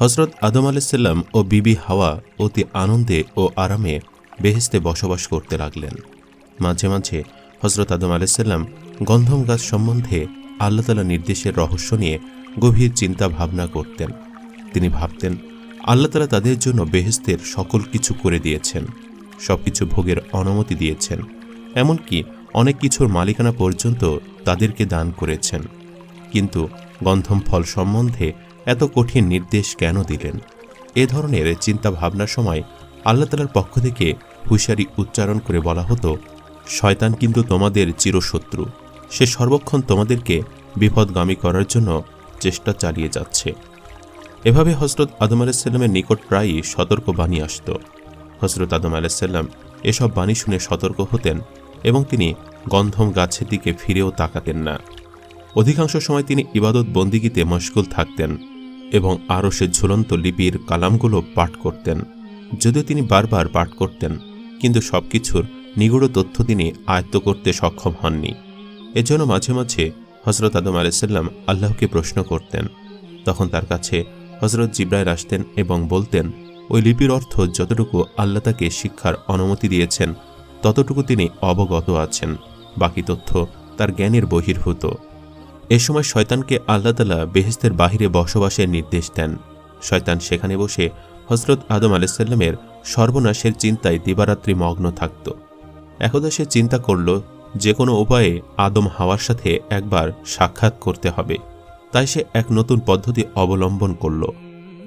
হজরত আদম আলাইসাল্লাম ও বিবি হাওয়া অতি আনন্দে ও আরামে বেহেস্তে বসবাস করতে লাগলেন। মাঝে মাঝে হজরত আদম আলাইসাল্লাম গন্ধম গাছ সম্বন্ধে আল্লাহ তালা নির্দেশের রহস্য নিয়ে গভীর চিন্তা ভাবনা করতেন। তিনি ভাবতেন, আল্লাহ তালা তাদের জন্য বেহেস্তের সকল কিছু করে দিয়েছেন সব কিছু ভোগের অনুমতি দিয়েছেন, এমনকি অনেক কিছুর মালিকানা পর্যন্ত তাদেরকে দান করেছেন। কিন্তু গন্ধম ফল সম্বন্ধে এত কঠিন নির্দেশ কেন দিলেন? এ ধরনের চিন্তা ভাবনার সময় আল্লাহ তালার পক্ষ থেকে হুঁশিয়ারি উচ্চারণ করে বলা হতো, শয়তান কিন্তু তোমাদের চিরশত্রু। সে সর্বক্ষণ তোমাদেরকে বিপদগামী করার জন্য চেষ্টা চালিয়ে যাচ্ছে। এভাবে হজরত আদম আলাইসাল্লামের নিকট প্রায়ই সতর্ক বাণী আসত। হজরত আদম আলাইসাল্লাম এসব বাণী শুনে সতর্ক হতেন এবং তিনি গন্ধম গাছের দিকে ফিরেও তাকাতেন না। অধিকাংশ সময় তিনি ইবাদত বন্দিগিতে মশগুল থাকতেন। এবং আরও সে ঝুলন্ত লিপির কালামগুলো পাঠ করতেন। যদিও তিনি বারবার পাঠ করতেন, কিন্তু সবকিছুর নিগুড় তথ্য তিনি আয়ত্ত করতে সক্ষম হননি। এজন্য মাঝে মাঝে হজরত আদম আলাইসাল্লাম আল্লাহকে প্রশ্ন করতেন। তখন তার কাছে হজরত জিব্রাইল আসতেন এবং বলতেন, ওই লিপির অর্থ যতটুকু আল্লাহ তাকে শিক্ষার অনুমতি দিয়েছেন, ততটুকু তিনি অবগত আছেন। বাকি তথ্য তার জ্ঞানের বহির্ভূত। এ সময় শয়তানকে আল্লাহ তালা বেহেস্তের বাহিরে বসবাসের নির্দেশ দেন। শয়তান সেখানে বসে হজরত আদম আলাইসাল্লামের সর্বনাশের চিন্তায় দিবারাত্রি মগ্ন থাকত। একদা সে চিন্তা করল যে কোনো উপায়ে আদম হাওয়ার সাথে একবার সাক্ষাৎ করতে হবে। তাই সে এক নতুন পদ্ধতি অবলম্বন করল।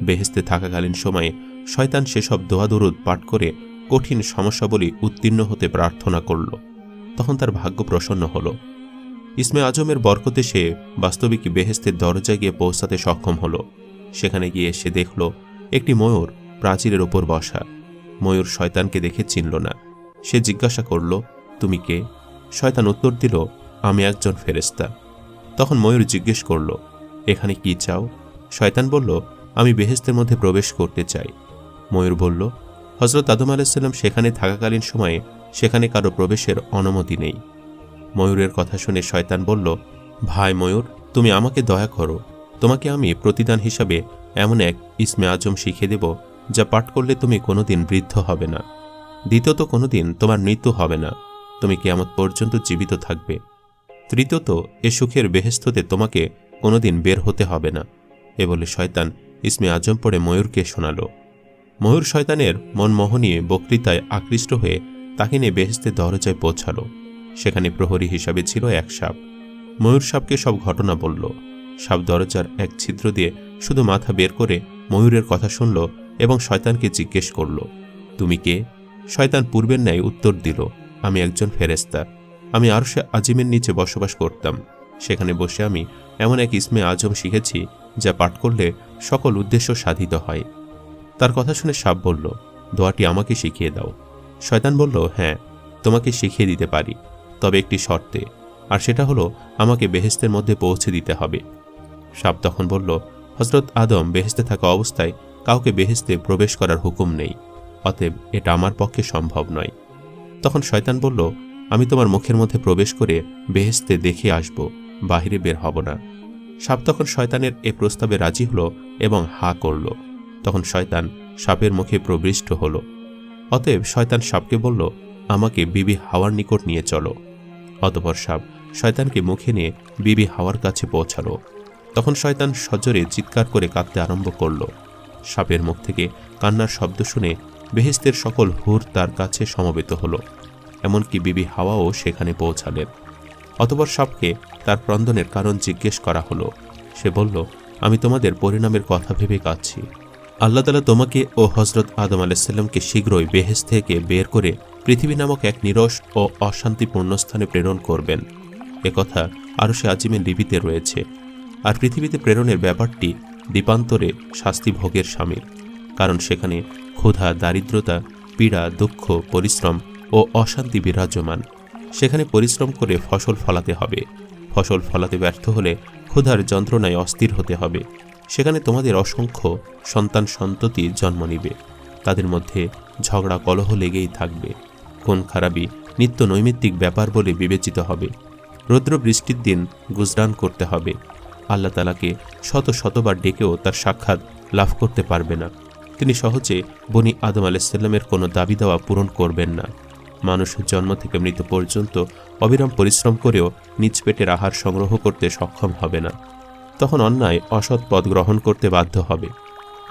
বেহেস্তে থাকাকালীন সময়ে শয়তান সেসব দোয়াদরুদ পাঠ করে কঠিন সমস্যাবলী উত্তীর্ণ হতে প্রার্থনা করল। তখন তার ভাগ্য প্রসন্ন হল। ইসমে আজমের বরকতে সে বাস্তবিক বেহেস্তের দরজায় গিয়ে পৌঁছাতে সক্ষম হল। সেখানে গিয়ে সে দেখল একটি ময়ূর প্রাচীরের ওপর বসা। ময়ূর শয়তানকে দেখে চিনল না। সে জিজ্ঞাসা করল, তুমি কে? শয়তান উত্তর দিল, আমি একজন ফেরেস্তা তখন ময়ূর জিজ্ঞেস করল, এখানে কি চাও? শয়তান বলল, আমি বেহেস্তের মধ্যে প্রবেশ করতে চাই। ময়ূর বলল হজরত আদম আলাইসাল্লাম সেখানে থাকাকালীন সময়ে সেখানে কারও প্রবেশের অনুমতি নেই। ময়ূরের কথা শুনে শয়তান বলল, ভাই ময়ূর, তুমি আমাকে দয়া করো। তোমাকে আমি প্রতিদান হিসাবে এমন এক ইসমে আজম শিখিয়ে দেব, যা পাঠ করলে তুমি কোনোদিন বৃদ্ধ হবে না। দ্বিতীয়ত কোনোদিন তোমার মৃত্যু হবে না। তুমি কেয়ামত পর্যন্ত জীবিত থাকবে। তৃতীয়ত, এ সুখের বেহেস্ততে তোমাকে কোনোদিন বের হতে হবে না। এ বলে শয়তান ইসমে আজম পড়ে ময়ূরকে শোনালো। ময়ূর শয়তানের মনমোহনীয় বক্তৃতায় আকৃষ্ট হয়ে তাকে নিয়ে বেহেস্তের দরজায় পৌঁছালো। সেখানে প্রহরী হিসাবে ছিল এক সাপ। ময়ূর সাপকে সব ঘটনা বলল। সাপ দরজার এক ছিদ্র দিয়ে শুধু মাথা বের করে ময়ূরের কথা শুনল এবং শয়তানকে জিজ্ঞেস করল, তুমি কে? শয়তান পূর্বের ন্যায় উত্তর দিল, আমি একজন ফেরেস্তা আমি আরশে আজিমের নিচে বসবাস করতাম। সেখানে বসে আমি এমন এক ইসমে আজম শিখেছি যা পাঠ করলে সকল উদ্দেশ্য সাধিত হয়। তার কথা শুনে সাপ বলল, দোয়াটি আমাকে শিখিয়ে দাও। শয়তান বলল হ্যাঁ তোমাকে শিখিয়ে দিতে পারি। তবে একটি শর্তে, আর সেটা হলো আমাকে বেহেস্তের মধ্যে পৌঁছে দিতে হবে। সাপ তখন বলল হজরত আদম বেহেস্তে থাকা অবস্থায় কাউকে বেহেস্তে প্রবেশ করার হুকুম নেই, অতএব এটা আমার পক্ষে সম্ভব নয়। তখন শয়তান বলল, আমি তোমার মুখের মধ্যে প্রবেশ করে বেহেস্তে দেখে আসব, বাহিরে বের হব না। সাপ তখন শয়তানের এ প্রস্তাবে রাজি হলো এবং হা করল। তখন শয়তান সাপের মুখে প্রবিষ্ট হল। অতএব শয়তান সাপকে বলল, আমাকে বিবি হাওয়ার নিকট নিয়ে চলো। অতপর সাপ শয়তানকে মুখে নিয়ে বিবি হাওয়ার কাছে পৌঁছালো। তখন শয়তান সজরে চিৎকার করে কাঁদতে আরম্ভ করল। সাপের মুখ থেকে কান্নার শব্দ শুনে বেহেস্তের সকল হুর তার কাছে সমবেত হল, এমনকি বিবি হাওয়াও সেখানে পৌঁছালেন। অতপর সাপকে তার ক্রন্দনের কারণ জিজ্ঞেস করা হলো। সে বলল, আমি তোমাদের পরিণামের কথা ভেবে কাঁদছি। আল্লাহ তালা তোমাকে ও হজরত আদম আলাইসাল্লামকে শীঘ্রই বেহেস থেকে বের করে পৃথিবী নামক এক নিরস ও অশান্তিপূর্ণ স্থানে প্রেরণ করবেন। একথা আরও সে আজিমের লিপিতে রয়েছে। আর পৃথিবীতে প্রেরণের ব্যাপারটি দ্বীপান্তরে শাস্তি ভোগের সামিল কারণ সেখানে ক্ষুধা, দারিদ্রতা, পীড়া, দুঃখ, পরিশ্রম ও অশান্তি বিরাজমান। সেখানে পরিশ্রম করে ফসল ফলাতে হবে। ফসল ফলাতে ব্যর্থ হলে ক্ষুধার যন্ত্রণায় অস্থির হতে হবে। সেখানে তোমাদের অসংখ্য সন্তান সন্ততি জন্ম নিবে। তাদের মধ্যে ঝগড়া কলহ লেগেই থাকবে। কোন খারাপই নিত্য নৈমিত্তিক ব্যাপার বলে বিবেচিত হবে। রৌদ্র বৃষ্টির দিন গুজরান করতে হবে। আল্লাহ তালাকে শত শতবার ডেকেও তার সাক্ষাৎ লাভ করতে পারবে না। তিনি সহজে বনি আদম আলাইসাল্লামের কোনো দাবি দেওয়া পূরণ করবেন না। মানুষ জন্ম থেকে মৃত্যু পর্যন্ত অবিরাম পরিশ্রম করেও নিজ পেটের আহার সংগ্রহ করতে সক্ষম হবে না। তখন অন্যায় অসৎ পথ গ্রহণ করতে বাধ্য হবে।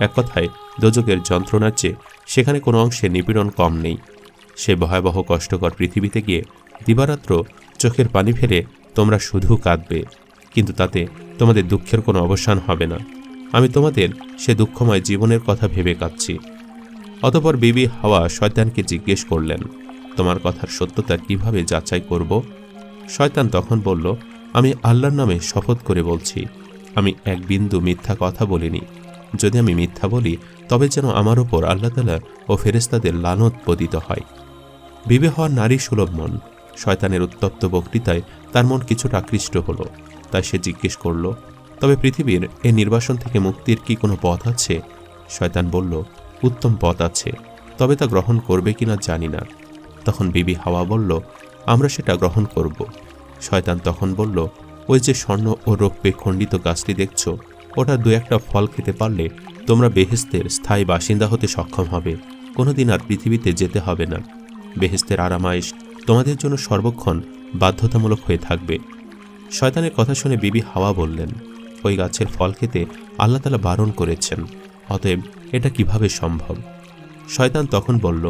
এক কথায় দোজকের যন্ত্রণার চেয়ে সেখানে কোনো অংশে নিপীড়ন কম নেই। সে ভয়াবহ কষ্টকর পৃথিবীতে গিয়ে দিবারাত্র চোখের পানি ফেলে তোমরা শুধু কাঁদবে। কিন্তু তাতে তোমাদের দুঃখের কোনো অবসান হবে না। আমি তোমাদের সে দুঃখময় জীবনের কথা ভেবে কাঁদছি। অতপর বিবি হাওয়া শয়তানকে জিজ্ঞেস করলেন, তোমার কথার সত্যতা কীভাবে যাচাই করব? শয়তান তখন বলল, আমি আল্লাহর নামে শপথ করে বলছি, আমি এক বিন্দু মিথ্যা কথা বলিনি। যদি আমি মিথ্যা বলি, তবে যেন আমার ওপর আল্লাহ তালা ও ফেরেস্তাদের লানত পতিত হয়। বিবে হওয়ার নারী সুলভ মন। শয়তানের উত্তপ্ত বক্তৃতায় তার মন কিছুটা আকৃষ্ট হলো, তাই সে জিজ্ঞেস করল, তবে পৃথিবীর এ নির্বাসন থেকে মুক্তির কি কোনো পথ আছে? শয়তান বলল, উত্তম পথ আছে, তবে তা গ্রহণ করবে কিনা জানি না। তখন বিবি হাওয়া বলল, আমরা সেটা গ্রহণ করব। শয়তান তখন বলল, ওই যে স্বর্ণ ও রৌপ্যে খণ্ডিত গাছটি দেখছ, ওটা দু একটা ফল খেতে পারলে তোমরা বেহেস্তের স্থায়ী বাসিন্দা হতে সক্ষম হবে। কোনোদিন আর পৃথিবীতে যেতে হবে না। বেহেস্তের আরামাইশ তোমাদের জন্য সর্বক্ষণ বাধ্যতামূলক হয়ে থাকবে। শয়তানের কথা শুনে বিবি হাওয়া বললেন, ওই গাছের ফল খেতে আল্লাহ তালা বারণ করেছেন, অতএব এটা কীভাবে সম্ভব? শয়তান তখন বলল,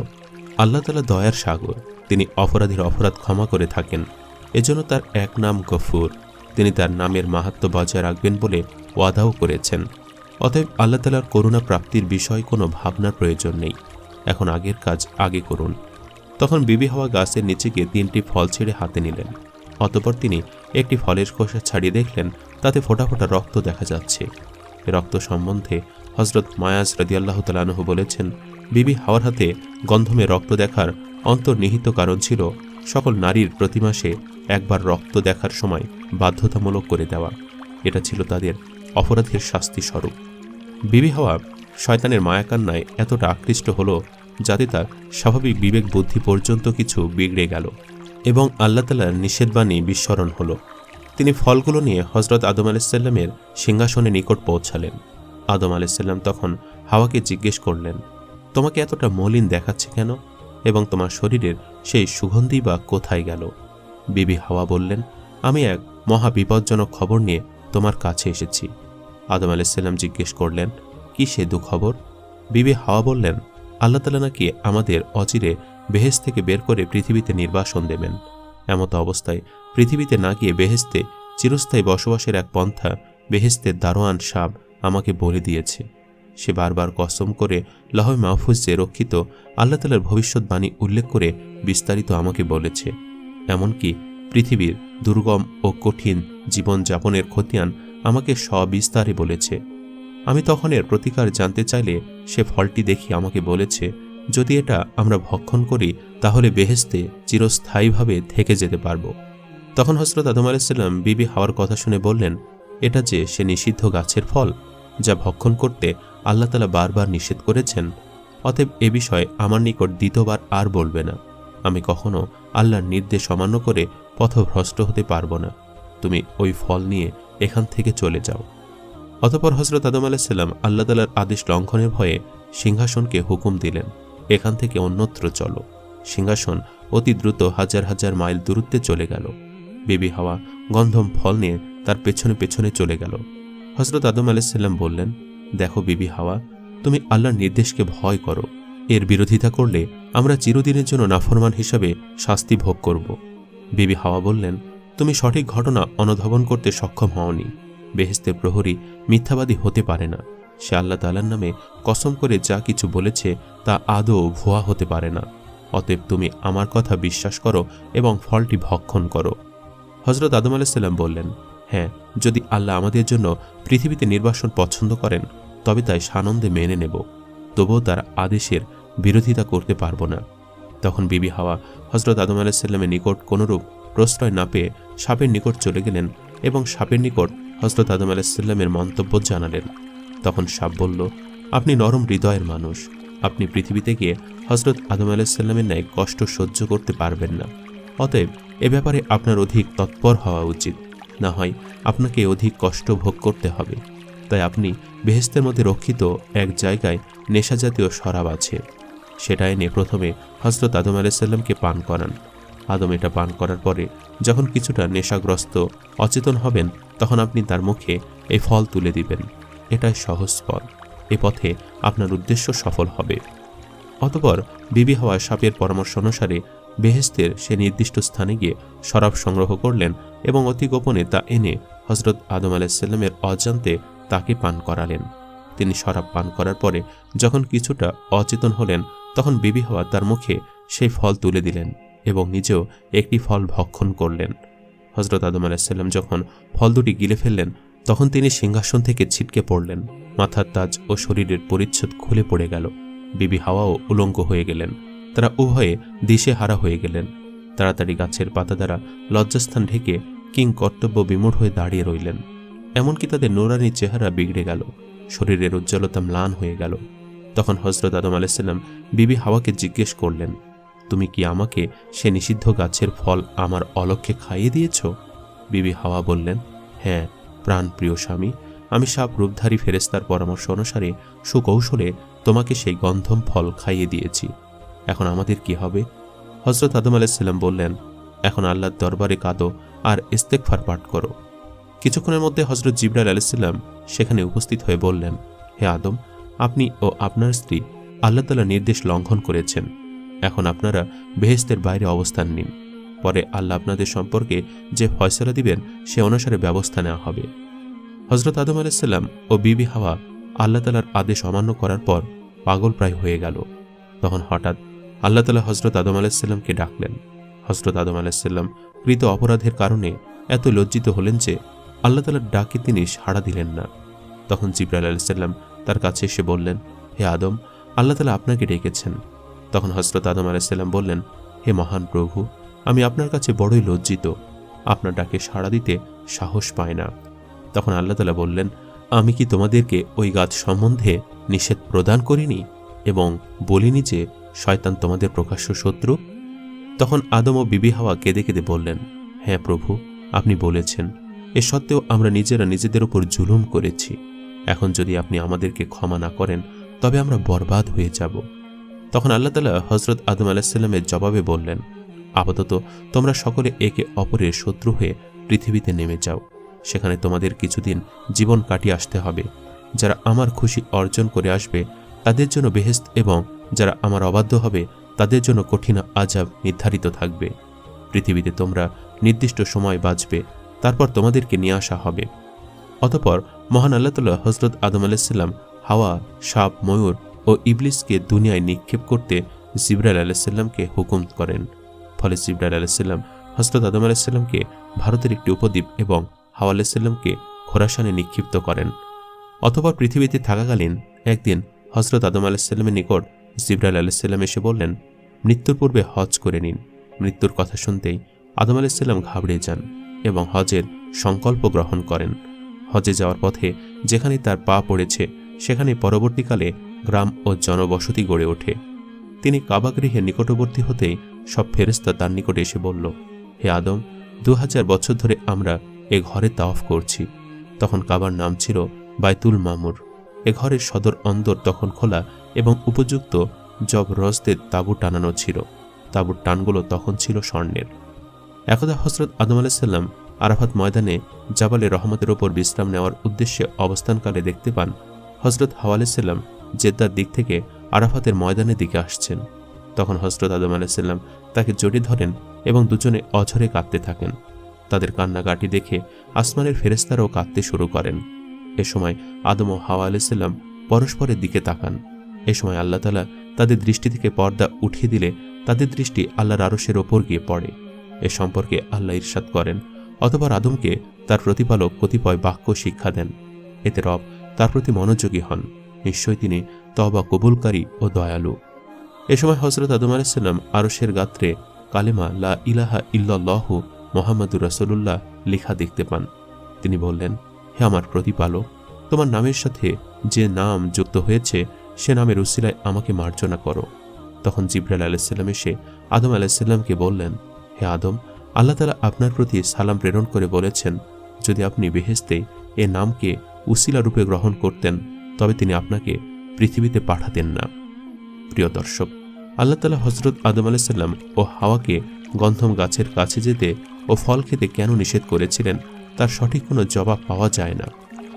আল্লাহ তালা দয়ার সাগর, তিনি অপরাধীর অপরাধ ক্ষমা করে থাকেন, এজন্য তার এক নাম গফুর, তিনি তার নামের মাহাত্ম বজায় রাখবেন বলে ওয়াদাও করেছেন। অতএব আল্লাহ তালার করুণা প্রাপ্তির বিষয় কোনো ভাবনার প্রয়োজন নেই, এখন আগের কাজ আগে করুন। তখন বিবি হওয়া গাছের নিচে গিয়ে তিনটি ফল ছেড়ে হাতে নিলেন। অতপর তিনি একটি ফলের খোসা ছাড়িয়ে দেখলেন, তাতে ফোটা ফোটা রক্ত দেখা যাচ্ছে। রক্ত সম্বন্ধে হজরত মায়াজ রদিয়াল্লাহ তালানহ বলেছেন, বিবি হাওয়ার হাতে গন্ধমে রক্ত দেখার অন্তর্নিহিত কারণ ছিল সকল নারীর প্রতি মাসে একবার রক্ত দেখার সময় বাধ্যতামূলক করে দেওয়া। এটা ছিল তাদের অপরাধের শাস্তি স্বরূপ বিবি হওয়া শয়তানের মায়াকান্নায় এতটা আকৃষ্ট হলো যাতে তার স্বাভাবিক বিবেক বুদ্ধি পর্যন্ত কিছু বিগড়ে গেল এবং আল্লাহ তালার নিষেধবাণী বিস্মরণ হলো। তিনি ফলগুলো নিয়ে হজরত আদম আলাইসাল্লামের সিংহাসনে নিকট পৌঁছালেন। আদম আলাইসাল্লাম তখন হাওয়াকে জিজ্ঞেস করলেন, তোমাকে এতটা মলিন দেখাচ্ছে কেন? এবং তোমার শরীরের সেই সুগন্ধি বা কোথায় গেল? বিবি হাওয়া বললেন, আমি এক মহা বিপজ্জনক খবর নিয়ে তোমার কাছে এসেছি। আদম আলাইসাল্লাম জিজ্ঞেস করলেন, কি সে দুখবর? বিবি হাওয়া বললেন আল্লাহ তালা নাকি আমাদের অচিরে বেহেস থেকে বের করে পৃথিবীতে নির্বাসন দেবেন। এমতো অবস্থায় পৃথিবীতে না গিয়ে বেহেস্তে চিরস্থায়ী বসবাসের এক পন্থা বেহেস্তের দারোয়ান সাপ আমাকে বলে দিয়েছে। সে বারবার কসম করে লহয় মাহফুজ যে রক্ষিত, আল্লাহ তালার ভবিষ্যৎবাণী উল্লেখ করে বিস্তারিত আমাকে বলেছে। এমনকি পৃথিবীর দুর্গম ও কঠিন জীবনযাপনের খতিয়ান আমাকে সবিস্তারে বলেছে। আমি তখন এর প্রতিকার জানতে চাইলে সে ফলটি দেখি আমাকে বলেছে, যদি এটা আমরা ভক্ষণ করি, তাহলে বেহেস্তে চিরস্থায়ীভাবে থেকে যেতে পারব। তখন হজরত আদম আলাইসাল্লাম বিবি হাওয়ার কথা শুনে বললেন, এটা যে সে নিষিদ্ধ গাছের ফল, যা ভক্ষণ করতে আল্লাহ তালা বারবার নিষেধ করেছেন, অতএব এ বিষয়ে আমার নিকট দ্বিতীয়বার আর বলবে না। আমি কখনো আল্লাহর নির্দেশ অমান্য করে পথভ্রষ্ট হতে পারব না। তুমি ওই ফল নিয়ে এখান থেকে চলে যাও। অতপর হজরত আদম আলাইসাল্লাম আল্লাহ তালার আদেশ লঙ্ঘনের ভয়ে সিংহাসনকে হুকুম দিলেন, এখান থেকে অন্যত্র চলো। সিংহাসন অতি দ্রুত হাজার হাজার মাইল দূরত্বে চলে গেল। বেবি হাওয়া গন্ধম ফল নিয়ে তার পেছনে পেছনে চলে গেল। হজরত আদম আলাইসাল্লাম বললেন, দেখো বিবি হাওয়া, তুমি আল্লাহর নির্দেশকে ভয় করো। এর বিরোধিতা করলে আমরা চিরদিনের জন্য নাফরমান হিসাবে শাস্তি ভোগ করব। বিবি হাওয়া বললেন, তুমি সঠিক ঘটনা অনুধাবন করতে সক্ষম হওনি। বেহেস্তের প্রহরী মিথ্যাবাদী হতে পারে না। সে আল্লাহ তালার নামে কসম করে যা কিছু বলেছে তা আদৌ ভুয়া হতে পারে না। অতএব তুমি আমার কথা বিশ্বাস করো এবং ফলটি ভক্ষণ করো। হজরত আদম আলাইসাল্লাম বললেন হ্যাঁ যদি আল্লাহ আমাদের জন্য পৃথিবীতে নির্বাসন পছন্দ করেন, তবে তাই সানন্দে মেনে নেব। তবুও তার আদেশের বিরোধিতা করতে পারব না। তখন বিবি হাওয়া হজরত আদম আলাইসাল্লামের নিকট কোনরূপ প্রশ্রয় না পেয়ে সাপের নিকট চলে গেলেন এবং সাপের নিকট হজরত আদম আলাইসাল্লামের মন্তব্য জানালেন। তখন সাপ বলল, আপনি নরম হৃদয়ের মানুষ। আপনি পৃথিবীতে গিয়ে হজরত আদম আলাইসাল্লামের ন্যায় কষ্ট সহ্য করতে পারবেন না। অতএব এ ব্যাপারে আপনার অধিক তৎপর হওয়া উচিত। না হয় আপনাকে অধিক কষ্ট ভোগ করতে হবে। তাই আপনি বেহেস্তের মধ্যে রক্ষিত এক জায়গায় নেশাজাতীয় শরাব আছে। সেটা এনে প্রথমে হজরত আদম আলাইসাল্লামকে পান করান। আদম এটা পান করার পরে যখন কিছুটা নেশাগ্রস্ত, অচেতন হবেন তখন আপনি তার মুখে এই ফল তুলে দিবেন। এটাই সহজ পথ এ পথে আপনার উদ্দেশ্য সফল হবে। অতপর বিবি হওয়া সাপের পরামর্শ অনুসারে বেহেস্তের সে নির্দিষ্ট স্থানে গিয়ে শরাব সংগ্রহ করলেন এবং অতি গোপনে তা এনে হজরত আদম আলাইসাল্লামের অজান্তে তাকে পান করালেন। তিনি শরাব পান করার পরে যখন কিছুটা অচেতন হলেন, তখন বিবি হওয়া তার মুখে সেই ফল তুলে দিলেন এবং নিজেও একটি ফল ভক্ষণ করলেন। হজরত আদম আলাইসাল্লাম যখন ফল দুটি গিলে ফেললেন, তখন তিনি সিংহাসন থেকে ছিটকে পড়লেন। মাথার তাজ ও শরীরের পরিচ্ছদ খুলে পড়ে গেল। বিবি হাওয়াও উলঙ্গ হয়ে গেলেন। তারা উভয়ে দিশে হারা হয়ে গেলেন। তাড়াতাড়ি গাছের পাতা দ্বারা লজ্জাস্থান ঢেকে কিং কর্তব্য বিমূঢ় হয়ে দাঁড়িয়ে রইলেন। এমনকি তাদের নোরানি চেহারা বিগড়ে গেল। শরীরের উজ্জ্বলতা ম্লান হয়ে গেল। তখন হজরত আদম আলাইসাল্লাম বিবি হাওয়াকে জিজ্ঞেস করলেন তুমি কি আমাকে সে নিষিদ্ধ গাছের ফল আমার অলক্ষ্যে খাইয়ে দিয়েছ? বিবি হাওয়া বললেন হ্যাঁ প্রাণ প্রিয় স্বামী, আমি সাপ রূপধারী ফেরেস্তার পরামর্শ অনুসারে সুকৌশলে তোমাকে সেই গন্ধম ফল খাইয়ে দিয়েছি। এখন আমাদের কি হবে? হজরত আদম আলাইসাল্লাম বললেন, এখন আল্লাহর দরবারে কাঁদো আর ইস্তেকফার পাঠ করো। কিছুক্ষণের মধ্যে হজরত জিবরাল আলাইসাল্লাম সেখানে উপস্থিত হয়ে বললেন, হে আদম, আপনি ও আপনার স্ত্রী আল্লাহ তালা নির্দেশ লঙ্ঘন করেছেন। এখন আপনারা বেহেস্তের বাইরে অবস্থান নিন। পরে আল্লাহ আপনাদের সম্পর্কে যে ফয়সলা দিবেন, সে অনুসারে ব্যবস্থা নেওয়া হবে। হজরত আদম আলাইসাল্লাম ও বিবি হাওয়া আল্লাহ তালার আদেশ অমান্য করার পর পাগল প্রায় হয়ে গেল। তখন হঠাৎ আল্লাহ তালা হজরত আদম আলাইসাল্লামকে ডাকলেন। হজরত আদম আলাইসাল্লাম কৃত অপরাধের কারণে এত লজ্জিত হলেন যে আল্লাহ তালার ডাকে তিনি সাড়া দিলেন না। তখন জিব্রাইল আলাইসাল্লাম তার কাছে এসে বললেন, হে আদম, আল্লাহ তালা আপনাকে ডেকেছেন। তখন হজরত আদম আলাইসাল্লাম বললেন, হে মহান প্রভু, আমি আপনার কাছে বড়ই লজ্জিত। আপনার ডাকে সাড়া দিতে সাহস পায় না। তখন আল্লাহ তালা বললেন, আমি কি তোমাদেরকে ওই গাছ সম্বন্ধে নিষেধ প্রদান করিনি এবং বলিনি যে শয়তান তোমাদের প্রকাশ্য শত্রু? তখন আদম ও বিবি হাওয়া কেঁদে কেঁদে বললেন হ্যাঁ প্রভু, আপনি বলেছেন। এ সত্ত্বেও আমরা নিজেরা নিজেদের উপর জুলুম করেছি। এখন যদি আপনি আমাদেরকে ক্ষমা না করেন, তবে আমরা বরবাদ হয়ে যাব। তখন আল্লাহ তালা হজরত আদম আলাহিসাল্লামের জবাবে বললেন, আপাতত তোমরা সকলে একে অপরের শত্রু হয়ে পৃথিবীতে নেমে যাও। সেখানে তোমাদের কিছুদিন জীবন কাটিয়ে আসতে হবে। যারা আমার খুশি অর্জন করে আসবে, তাদের জন্য বেহেস্ত এবং যারা আমার অবাধ্য হবে, তাদের জন্য কঠিন আজাব নির্ধারিত থাকবে। পৃথিবীতে তোমরা নির্দিষ্ট সময় বাঁচবে, তারপর তোমাদেরকে নিয়ে আসা হবে। অতপর মহান আল্লাহ তাল্লাহ হজরত আদম আলাইসাল্লাম হাওয়া, সাপ, ময়ূর ও ইবলিসকে দুনিয়ায় নিক্ষেপ করতে জিব্রাইল আলাইসাল্লামকে হুকুম করেন। ফলে জিব্রাইল আলাইসাল্লাম হজরত আদম আলাইসাল্লামকে ভারতের একটি উপদ্বীপ এবং হাওয়া আলাইসাল্লামকে খোরাসানে নিক্ষিপ্ত করেন। অথবা পৃথিবীতে থাকাকালীন একদিন হজরত আদম আলাহিসাল্লামের নিকট জিব্রাইল আলাইসাল্লাম এসে বললেন, মৃত্যুর পূর্বে হজ করে নিন। মৃত্যুর কথা শুনতেই আদম আলাইসাল্লাম ঘাবড়ে যান এবং হজের সংকল্প গ্রহণ করেন। হজে যাওয়ার পথে যেখানে তার পা পড়েছে, সেখানে পরবর্তীকালে গ্রাম ও জনবসতি গড়ে ওঠে। তিনি কাবাগৃহের নিকটবর্তী হতেই সব ফেরেস্তা তার নিকটে এসে বলল, হে আদম দু হাজার বছর ধরে আমরা এ ঘরে তাওয়াফ করছি। তখন কাবার নাম ছিল বাইতুল মামুর। এ ঘরের সদর অন্দর তখন খোলা এবং উপযুক্ত জব রসদের তাঁবু টানানো ছিল। তাঁবুর টানগুলো তখন ছিল স্বর্ণের। একদা হজরত আদম আলাইসাল্লাম আরাফাত ময়দানে জাবালে রহমতের ওপর বিশ্রাম নেওয়ার উদ্দেশ্যে অবস্থানকালে দেখতে পান হজরত হাওয়া জেদ্দার দিক থেকে আরাফাতের ময়দানের দিকে আসছেন। তখন হজরত আদম আলাইসাল্লাম তাকে জড়িয়ে ধরেন এবং দুজনে অঝরে কাঁদতে থাকেন। তাদের কান্নাকাটি দেখে আসমানের ফেরেস্তারাও কাঁদতে শুরু করেন। এ সময় আদম ও হাওয়া আলাইসাল্লাম পরস্পরের দিকে তাকান। এ সময় আল্লাহ তালা তাদের দৃষ্টি থেকে পর্দা উঠিয়ে দিলে তাদের দৃষ্টি আল্লাহর আরসের ওপর গিয়ে পড়ে। এ সম্পর্কে আল্লাহ ইরশাদ করেন অথবা আদমকে তার প্রতিপালক কতিপয় বাক্য শিক্ষা দেন। এতে রব তার প্রতি মনোযোগী হন। নিশ্চয় তিনি তবা কবুলকারী ও দয়ালু। এ সময় হজরত আদম আলাইসাল্লাম আরশের গাত্রে কালেমা লা ইলাহা ইল্লাল্লাহ মোহাম্মদুর রাসুল্লাহ লেখা দেখতে পান। তিনি বললেন, হে আমার প্রতিপালক, তোমার নামের সাথে যে নাম যুক্ত হয়েছে, সে নামের উসিলায় আমাকে মার্জনা করো। তখন জিব্রাইল আলাইসাল্লাম এসে আদম আলাইসাল্লামকে বললেন, হে আদম, আল্লাহ তালা আপনার প্রতি সালাম প্রেরণ করে বলেছেন, যদি আপনি বেহেস্তে এ নামকে উসিলা রূপে গ্রহণ করতেন তবে তিনি আপনাকে পৃথিবীতে পাঠাতেন না। প্রিয় দর্শক, আল্লাহ তালা হজরত আদম আলাইসাল্লাম ও হাওয়াকে গন্ধম গাছের কাছে যেতে ও ফল খেতে কেন নিষেধ করেছিলেন, তার সঠিক কোনো জবাব পাওয়া যায় না।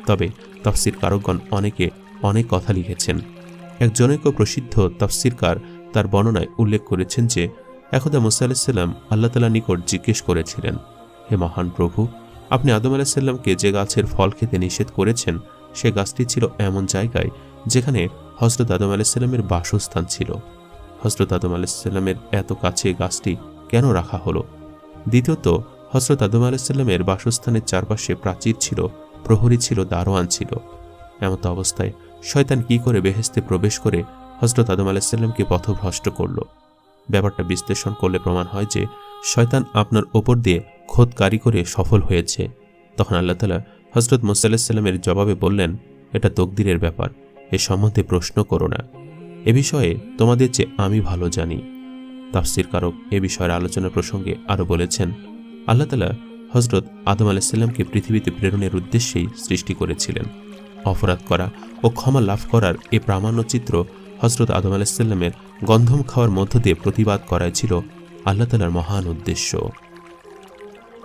তবে তফসির কারকগণ অনেকে অনেক কথা লিখেছেন। এক জনৈক প্রসিদ্ধ তফসিরকার তার বর্ণনায় উল্লেখ করেছেন যে, একদা মুসা আল্লাহ তালা নিকট জিজ্ঞেস করেছিলেন, হে মহান প্রভু, আপনি আদম আলাহিসাল্লামকে যে গাছের ফল খেতে নিষেধ করেছেন সে গাছটি ছিল এমন জায়গায় যেখানে হজরত আদম আলাহিসাল্লামের বাসস্থান ছিল। হজরত আদম আলাহিসাল্লামের এত কাছে গাছটি কেন রাখা হলো? দ্বিতীয়ত হজরত আদম আলাহিসাল্লামের বাসস্থানের চারপাশে প্রাচীর ছিল, প্রহরী ছিল, দারোয়ান ছিল। এমত অবস্থায় শয়তান কি করে বেহেস্তে প্রবেশ করে হজরত আদম আলাহিসাল্লামকে পথভ্রষ্ট করল? ব্যাপারটা বিশ্লেষণ করলে প্রমাণ হয় যে, শয়তান আপনার ওপর দিয়ে খোদকারি করে সফল হয়েছে। তখন আল্লাহ তালা হজরত মুসাল্লাহামের জবাবে বললেন, এটা তকদিরের ব্যাপার, এ সম্বন্ধে প্রশ্ন করো না। এ বিষয়ে তোমাদের চেয়ে আমি ভালো জানি। তাফসির কারক এ বিষয়ের আলোচনা প্রসঙ্গে আরও বলেছেন, আল্লাহ তালা হজরত আদম আলাহিসাল্লামকে পৃথিবীতে প্রেরণের উদ্দেশ্যেই সৃষ্টি করেছিলেন। অপরাধ করা ও ক্ষমা লাভ করার এ প্রামাণ্য চিত্র হজরত আদম আলাহিসাল্লামের গন্ধম খাওয়ার মধ্য দিয়ে প্রতিবাদ করাই ছিল আল্লাহ তালার মহান উদ্দেশ্য।